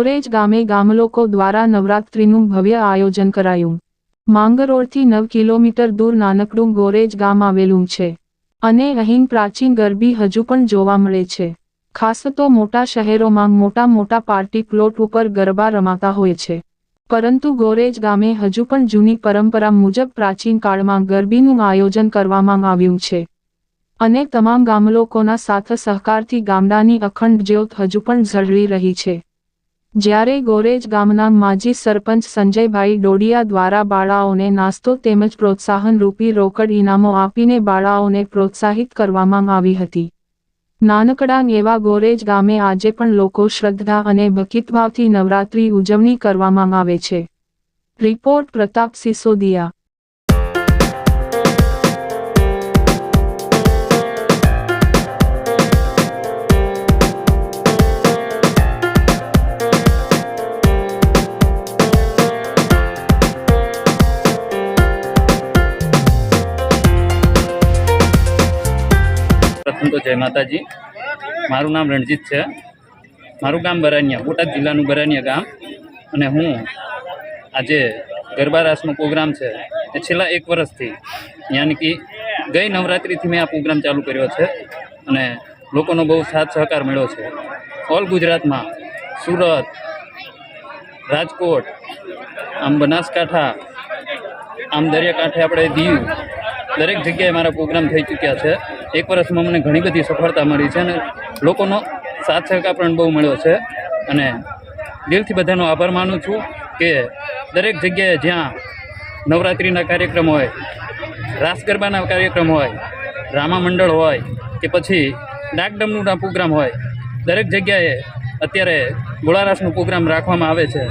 ગોરેજ ગામે ગામલોકો દ્વારા નવરાત્રિનું ભવ્ય આયોજન કરાયું. માંગરોળથી નવ કિલોમીટર દૂર નાનકડું ગોરેજ ગામ આવેલું છે. અને અહીં પ્રાચીન ગરબી હજુ પણ જોવા મળે છે. ખાસ તો મોટા શહેરોમાં મોટા મોટા પાર્ટી પ્લોટ ઉપર ગરબા રમાતા હોય છે. પરંતુ ગોરેજ ગામે હજુ પણ જૂની પરંપરા મુજબ પ્રાચીન કાળમાં ગરબીનું આયોજન કરવામાં આવ્યું છે. અને તમામ ગામલોકોના સાથ સહકારથી ગામડાની અખંડ જ્યોત હજુ પણ ઝળવી રહી છે. જ્યારે ગોરેજ ગામના માજી સરપંચ સંજયભાઈ ડોડિયા દ્વારા બાળાઓને નાસ્તો તેમજ પ્રોત્સાહન રૂપી રોકડ ઇનામો આપીને બાળાઓને પ્રોત્સાહિત કરવામાં આવી હતી. નાનકડા એવા ગોરેજ ગામે આજે પણ લોકો શ્રદ્ધા અને ભકિતભાવથી નવરાત્રી ઉજવણી કરવામાં આવે છે. રિપોર્ટ પ્રતાપ સિસોદિયા પ્રથમ તો જય માતાજી. મારું નામ રણજીત છે. મારું ગામ બરાનિયા, બોટાદ જિલ્લાનું બરાનિયા ગામ. અને હું આજે ગરબા રાસનો પ્રોગ્રામ છે એ છેલ્લા એક વર્ષથી. યાની કે ગઈ નવરાત્રિથી મેં આ પ્રોગ્રામ ચાલુ કર્યો છે અને લોકોનો બહુ સાથ સહકાર મળ્યો છે. ઓલ ગુજરાતમાં સુરત, રાજકોટ, આમ બનાસકાંઠા, આમ દરિયાકાંઠે આપણે દીવ, દરેક જગ્યાએ મારા પ્રોગ્રામ થઈ ચૂક્યા છે. એક વર્ષમાં મને ઘણી બધી સફળતા મળી છે અને લોકોનો સાથ સહકાર પણ બહુ મળ્યો છે. અને દિલથી બધાનો આભાર માનું છું કે દરેક જગ્યાએ જ્યાં નવરાત્રિના કાર્યક્રમ હોય, રાસ ગરબાના કાર્યક્રમ હોય, રામા મંડળ હોય કે પછી ડાકડમનું પ્રોગ્રામ હોય, દરેક જગ્યાએ અત્યારે ગોળારાસનો પ્રોગ્રામ રાખવામાં આવે છે.